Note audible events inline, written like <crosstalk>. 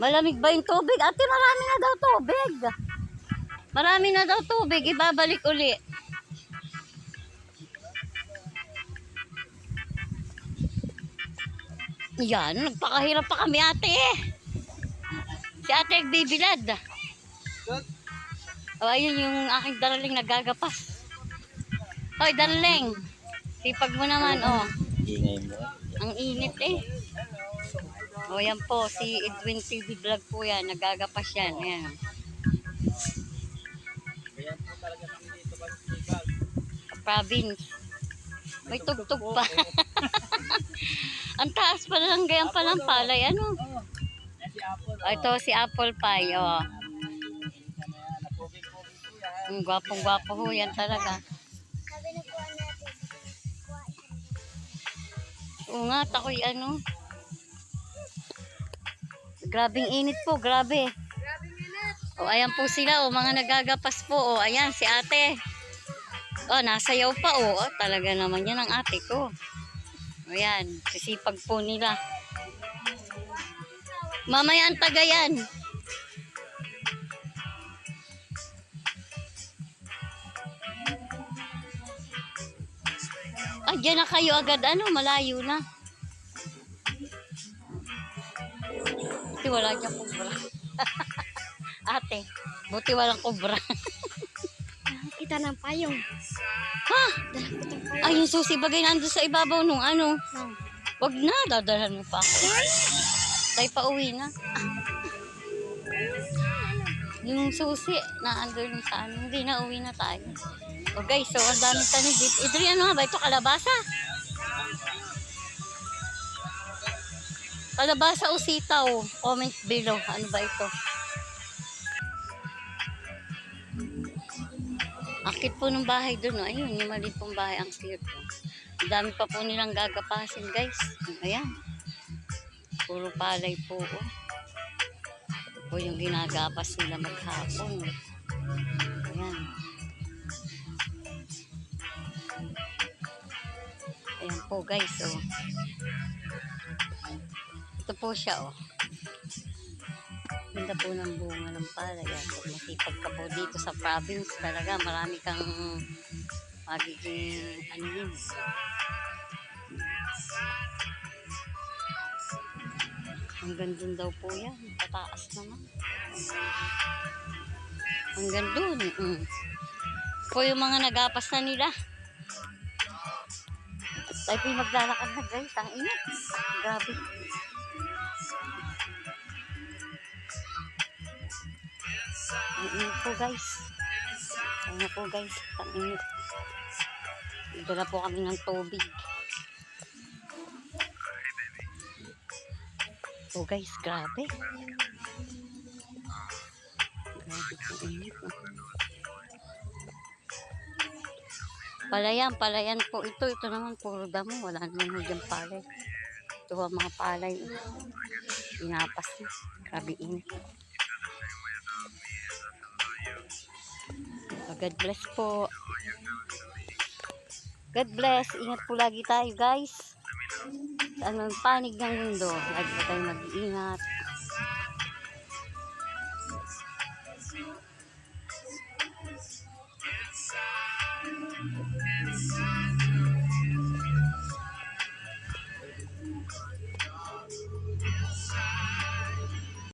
Malamig ba yung tubig? Ate, marami na daw tubig. Marami na daw tubig. Ibabalik uli. Yan, nagpakahirap pa kami ate eh. Si ate nagbibilad. O, ayun yung aking daraling nagagapas. Hoy, daraling. Sipag mo naman, oh. Ingay mo. Ang init eh. O yan po, si Edwin TV Vlog po yan. Nagagapas yan. Ayan. Province. May tugtog pa. <laughs> Ang taas pa lang gayang pa ng palay. Ano? O, ito si Apple Pie. Oh. Ang gwapong-gwapo ho yan talaga. Oo nga, takoy ano. Grabing init po, grabe. O, ayan po sila, o, mga nagagapas po. O, ayan, si ate. O, nasayaw pa, o. o talaga naman yan ang ate ko. O, yan, sisipag po nila. Mamaya ang taga yan. Ah, na kayo agad. Ano, malayo na. Wala dyan kubra. <laughs> Ate, buti walang kubra. Kita ng payong. ha? Ay, yung susi bagay nandun sa ibabaw nung ano. Wag na, dadalhan mo pa. Tayo pa uwi na. Yung susi na andun sa ano, hindi na uwi na tayo. O guys, so ang daming tanim dito. Idri, ano nga ba ito? Kalabasa? Kalabasa o sitaw? Comment below. Ano ba ito? Akit po ng bahay doon. Oh. Ayun, yung maliit pong bahay. Ang cute. Oh. Ang dami pa po nilang gagapasin, guys. Ayan. Puro palay po. Oh. Ito po yung ginagapas nila maghapon. Ayan. Ayan po, guys. Oh. Ito po siya, oh. Ganda po ng bunga ng palay. Pag masipag ka po dito sa province, talaga marami kang magiging ano yun. Hanggang dun daw po yan. Pataas naman. Hanggang dun. Mm. Po yung mga nagapas na nila. Tayo po yung maglalakad na guys. Ang init. Grabe. Ang init po guys. Ano po guys. Ang init. Dala po kami ng tubig. Oh guys, grabe. Grabe po init. Palayan, palayan po ito. Ito naman puro damo. Wala naman dyan palay. Ito ang mga palay. Inapas na. Grabe init. Oh, God bless po. God bless. Ingat po lagi tayo guys. Sa anong panig ng mundo. Lagi po tayo mag-iingat.